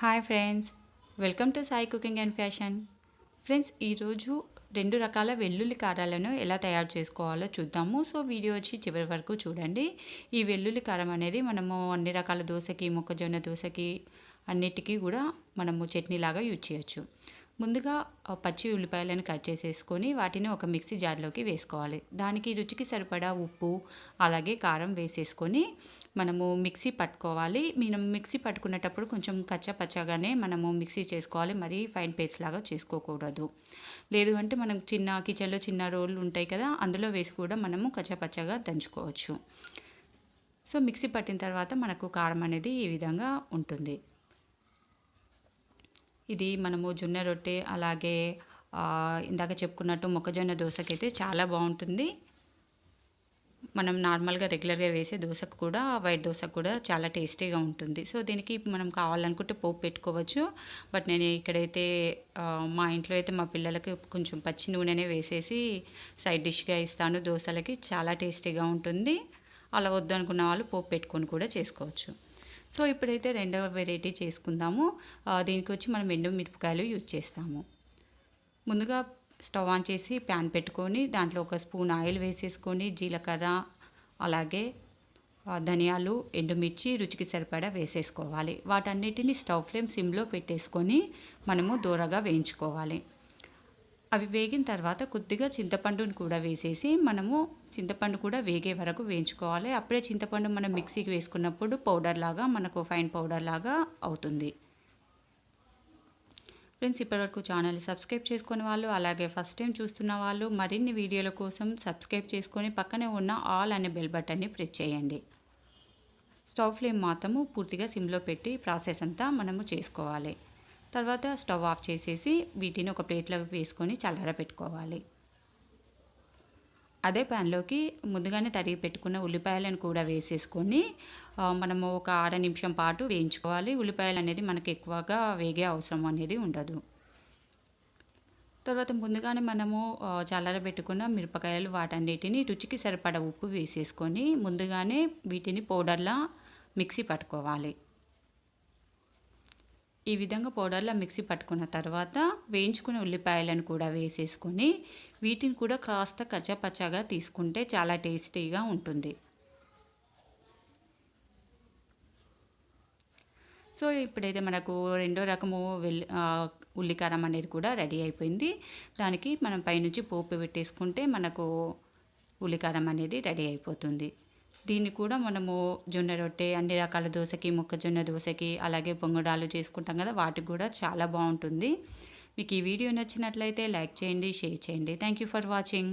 Hi friends welcome to Sai cooking and fashion friends ఈరోజు రెండు రకాల వెల్లుల్లి కారాలను ఎలా తయారు చేసుకోవాలో చూద్దాము. సో వీడియో వచ్చి చివరి వరకు చూడండి. ఈ వెల్లుల్లి కారం అనేది మనము అన్ని రకాల దోశకి మొక్కజొన్న దోశకి అన్నిటికీ కూడా మనము చట్నీలాగా యూజ్ చేయొచ్చు. ముందుగా పచ్చి ఉల్లిపాయలను కట్ చేసేసుకొని వాటిని ఒక మిక్సీ జార్లోకి వేసుకోవాలి. దానికి రుచికి సరిపడా ఉప్పు అలాగే కారం వేసేసుకొని మనము మిక్సీ పట్టుకోవాలి. మనం మిక్సీ పట్టుకునేటప్పుడు కొంచెం కచ్చా పచ్చగానే మనము మిక్సీ చేసుకోవాలి. మరీ ఫైన్ పేస్ట్ లాగా చేసుకోకూడదు. లేదు అంటే మనం చిన్న కిచెన్లో చిన్న రోళ్ళు ఉంటాయి కదా అందులో వేసి కూడా మనము కచ్చా పచ్చగా దంచుకోవచ్చు. సో మిక్సీ పట్టిన తర్వాత మనకు కారం అనేది ఈ విధంగా ఉంటుంది. ఇది మనము జొన్న రొట్టె అలాగే ఇందాక చెప్పుకున్నట్టు మొక్కజొన్న దోశకైతే చాలా బాగుంటుంది. మనం నార్మల్గా రెగ్యులర్గా వేసే దోశకు కూడా వైట్ దోశకు కూడా చాలా టేస్టీగా ఉంటుంది. సో దీనికి మనం కావాలనుకుంటే పోపు పెట్టుకోవచ్చు. బట్ నేను ఇక్కడైతే మా ఇంట్లో అయితే మా పిల్లలకి కొంచెం పచ్చి నూనెనే వేసేసి సైడ్ డిష్గా ఇస్తాను. దోశలకి చాలా టేస్టీగా ఉంటుంది. అలా వద్దు అనుకున్న వాళ్ళు పోపు పెట్టుకొని కూడా చేసుకోవచ్చు. సో ఇప్పుడైతే రెండవ వెరైటీ చేసుకుందాము. దీనికి వచ్చి మనం ఎండు మిరపకాయలు యూజ్ చేస్తాము. ముందుగా స్టవ్ ఆన్ చేసి ప్యాన్ పెట్టుకొని దాంట్లో ఒక స్పూన్ ఆయిల్ వేసేసుకొని జీలకర్ర అలాగే ధనియాలు ఎండుమిర్చి రుచికి సరిపడా వేసేసుకోవాలి. వాటన్నిటిని స్టవ్ ఫ్లేమ్ సిమ్లో పెట్టేసుకొని మనము దూరగా వేయించుకోవాలి. అవి వేగిన తర్వాత కొద్దిగా చింతపండుని కూడా వేసేసి మనము చింతపండు కూడా వేగే వరకు వేయించుకోవాలి. అప్పుడే చింతపండు మనం మిక్సీకి వేసుకున్నప్పుడు పౌడర్ లాగా మనకు ఫైన్ పౌడర్ లాగా అవుతుంది. ఫ్రెండ్స్ ఇప్పటివరకు ఛానల్ సబ్స్క్రైబ్ చేసుకునే వాళ్ళు అలాగే ఫస్ట్ టైం చూస్తున్న వాళ్ళు మరిన్ని వీడియోల కోసం సబ్స్క్రైబ్ చేసుకొని పక్కనే ఉన్న ఆల్ అనే బెల్ బటన్ని ప్రెస్ చేయండి. స్టవ్ ఫ్లేమ్ మాత్రము పూర్తిగా సిమ్లో పెట్టి ప్రాసెస్ అంతా మనము చేసుకోవాలి. తర్వాత స్టవ్ ఆఫ్ చేసేసి వీటిని ఒక ప్లేట్లోకి వేసుకొని చల్లార పెట్టుకోవాలి. అదే ప్యాన్లోకి ముందుగానే తరిగి పెట్టుకున్న ఉల్లిపాయలను కూడా వేసేసుకొని మనము ఒక అర నిమిషం పాటు వేయించుకోవాలి. ఉల్లిపాయలు అనేది మనకు ఎక్కువగా వేగే అవసరం అనేది ఉండదు. తర్వాత ముందుగానే మనము చల్లర పెట్టుకున్న మిరపకాయలు వాటన్నిటిని రుచికి సరిపడ ఉప్పు వేసేసుకొని ముందుగానే వీటిని పౌడర్లా మిక్సీ పట్టుకోవాలి. ఈ విధంగా పౌడర్లా మిక్సీ పట్టుకున్న తర్వాత వేయించుకున్న ఉల్లిపాయలను కూడా వేసేసుకొని వీటిని కూడా కాస్త కచ్చాపచ్చాగా తీసుకుంటే చాలా టేస్టీగా ఉంటుంది. సో ఇప్పుడైతే మనకు రెండో రకము వెల్లి ఉల్లికారం అనేది కూడా రెడీ అయిపోయింది. దానికి మనం పైనుంచి పోపు పెట్టేసుకుంటే మనకు ఉల్లికారం అనేది రెడీ అయిపోతుంది. దీన్ని కూడా మనము జొన్న రొట్టె అన్ని రకాల దోశకి మొక్కజొన్న దోశకి అలాగే పొంగడాలు చేసుకుంటాం కదా వాటికి కూడా చాలా బాగుంటుంది. మీకు ఈ వీడియో నచ్చినట్లయితే లైక్ చేయండి షేర్ చేయండి. Thank you for watching